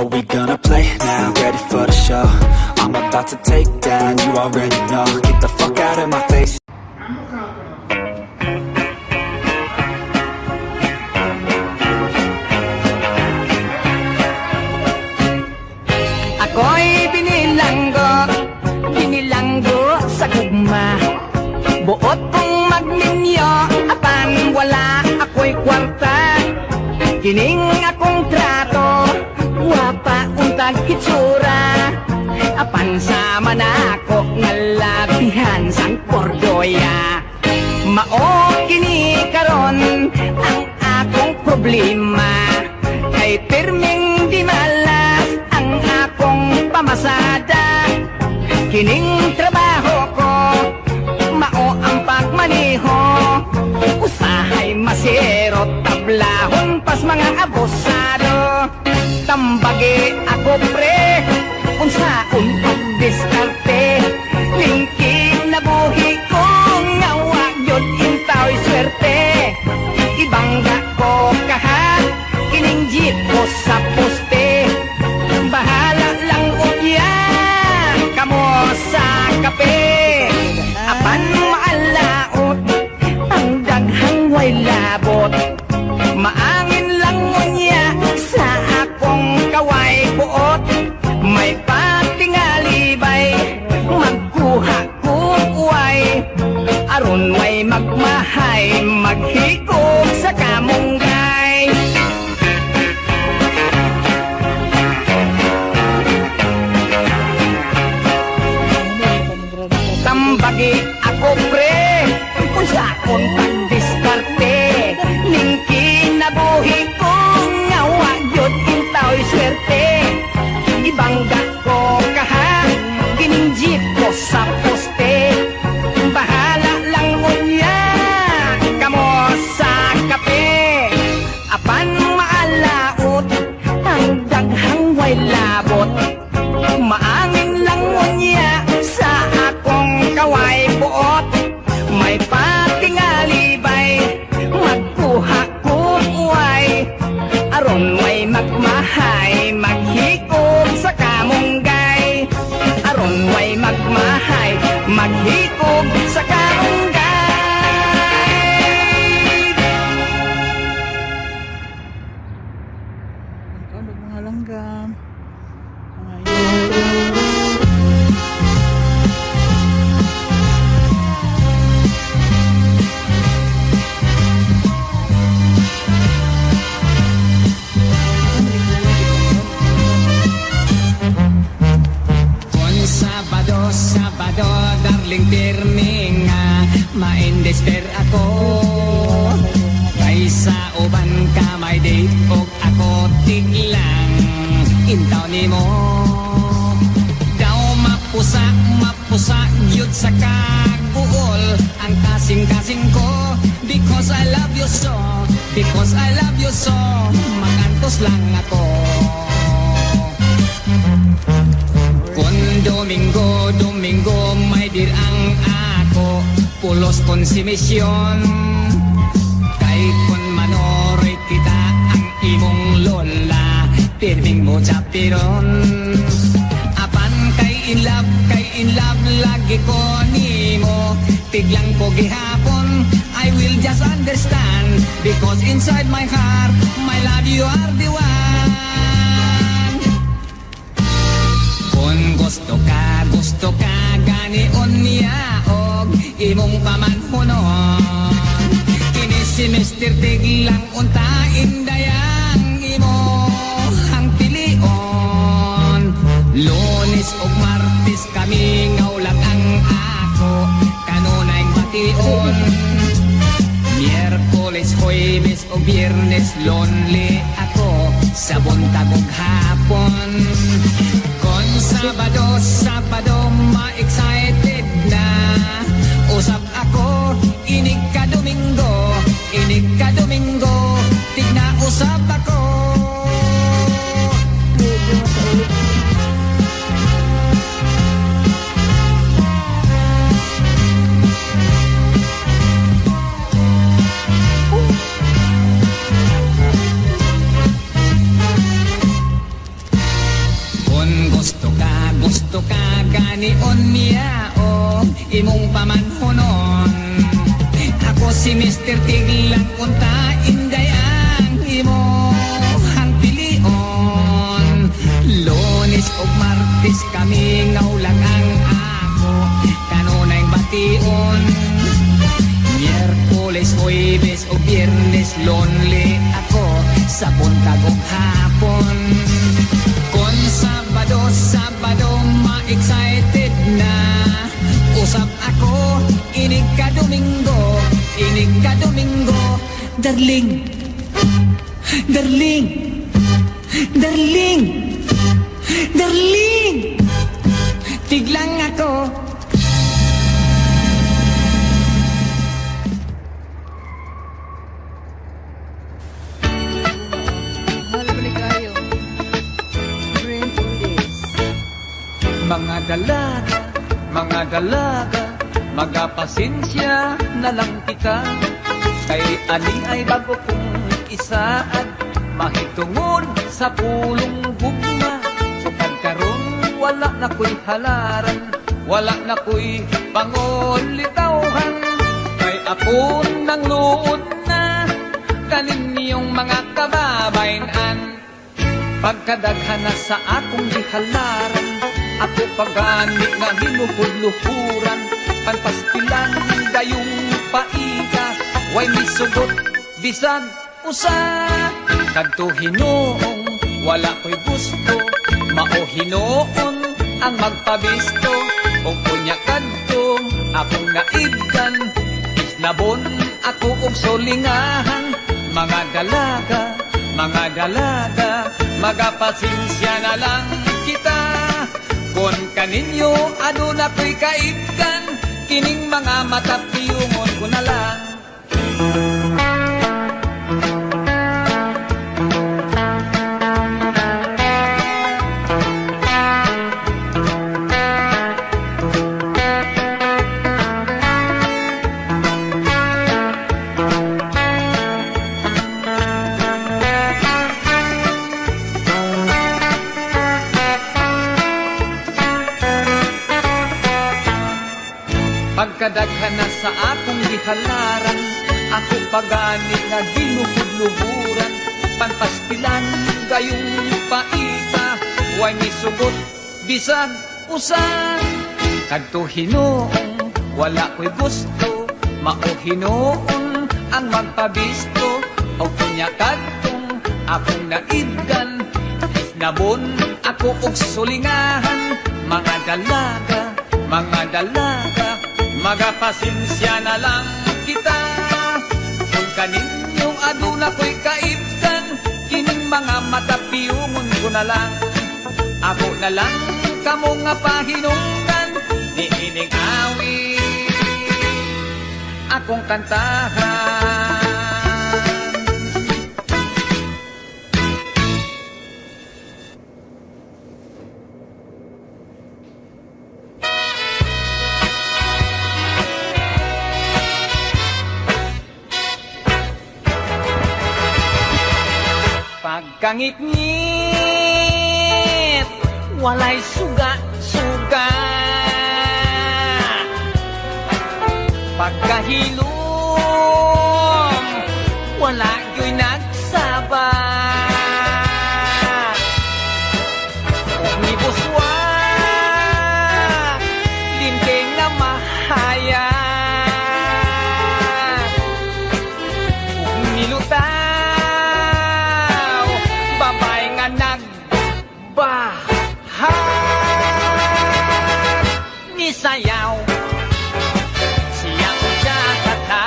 Are we gonna play now? Ready for the show? I'm about to take down, you already know. Get the fuck out of my face. Buot magninyo, apan wala ako'y kwarta Kining kitsura Apan sama na ako nga labihan sang kordoya Mao kini karon ang akong problema Kay pirming di malas ang akong pamasada. Kining trabaho ko Mao ang pagmaniho Usahay masero Tablahon pas mga abosado Bobby sa pirmi nga Maindesper ako. Kaysa uban ka may date og ako tiglang Intaw ni mo. Daw mapusa, mapusa Yun sa kaguol Ang kasing-kasing ko Because I love you so Because I love you so Magantos lang ako. Kung Domingo, Domingo may dirang ako Pulos konsumisyon Kay kun manoray kita ang imong lola Pirming mo chapiron Apan kay in love, kay in love lagi ko nimo Tiglang ko gihapon I will just understand. Because inside my heart My love you are the one gusto ka, gusto ka ganion niya og imong pamanhunon Kini si Mr. Tiglang unta indayang imo ang pilion Lunes ug Martes kami ngaulag ang ako kanunay bation Miyerkules, Huwebes o Biyernes Lonely Gusto ka ganion niya o imong pamanhonon Ako si Mr. Tiglang unta inday ang imo ang pilion. Lunes o Martes kami ngaulag ang ako kanunay bation Miyerkules, Huwebes o Biyernes lonely ako sa buntag o hapon. Kon Sabado, Sabado ma-excited na. Usap ako, inig ka Domingo, inig ka Domingo. Darling, darling, darling, darling. Tiglang ako mga dalaga, magapasensya na lang kita. Kay ani ay bago kong isaad, mahitungod sa pulong gugma. Sukad karon wala na ko'y halaran, wala na ko'y pangulitawhan. Kay ako nang luod na, kaninyong mga kababayan. Pagkadaghan na sa akong gihalaran Ako pagani nga hinuhuluhuran Panpastilan dayong paika Way misugot bisan usa Kadto hinoong wala ko'y gusto. Mao hinoon ang magpabisto O kunya kadto akong naibdan Isnabon ako og solingahan Mga dalaga, mga dalaga Magapasinsya na lang kita Kon kaninyo ano na ko'y kaibkan Kining mga matapiyungon ko na lang Pagkadaghan na sa akong gihalaran Ako pagani nga ginuhudluburan Panpastilan gayong paita Way misugot bisan usan. Kadto hinoong wala ko'y gusto Mao hinoon ang magpabisto. O kunya kadtong akong naibgan Isnabon ako og sulingahan. Mga dalaga, mga dalaga Magapasinsya na lang kita. Kung kaninyong aduna ko'y kaibdan Kining mga matapiyungon ko na lang. Ako na lang kamo nga pahinungdan Niining awit Akong kantahan Pagkangit-ngit Walay suga-suga. Pagkahilom Wala yo'y nagsaba sayaw. Siya ko siya kata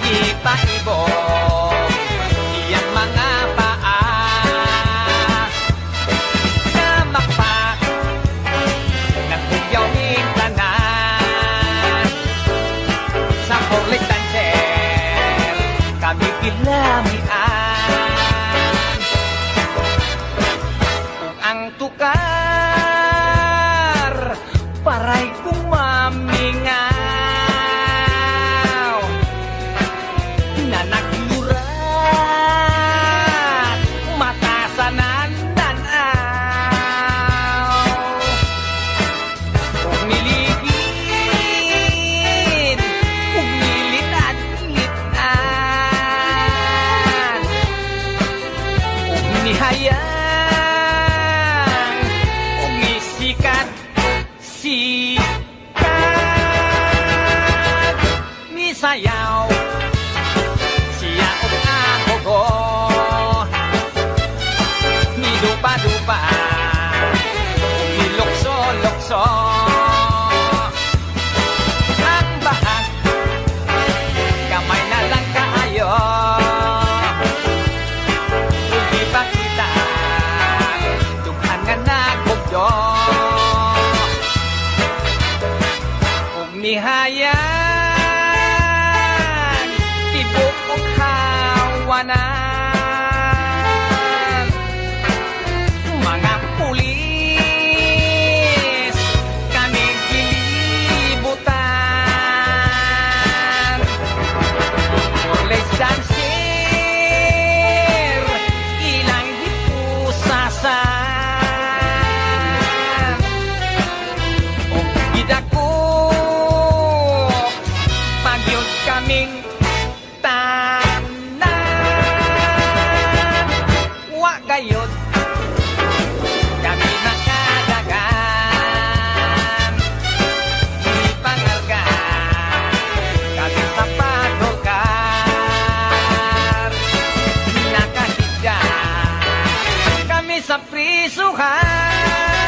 Ipaibog Iyang mga paa. Namakpak Nagtugyaw ni tanan sa Porlik Tanger kami ginamian marijuana. Nakahiga Kami sa prisuhan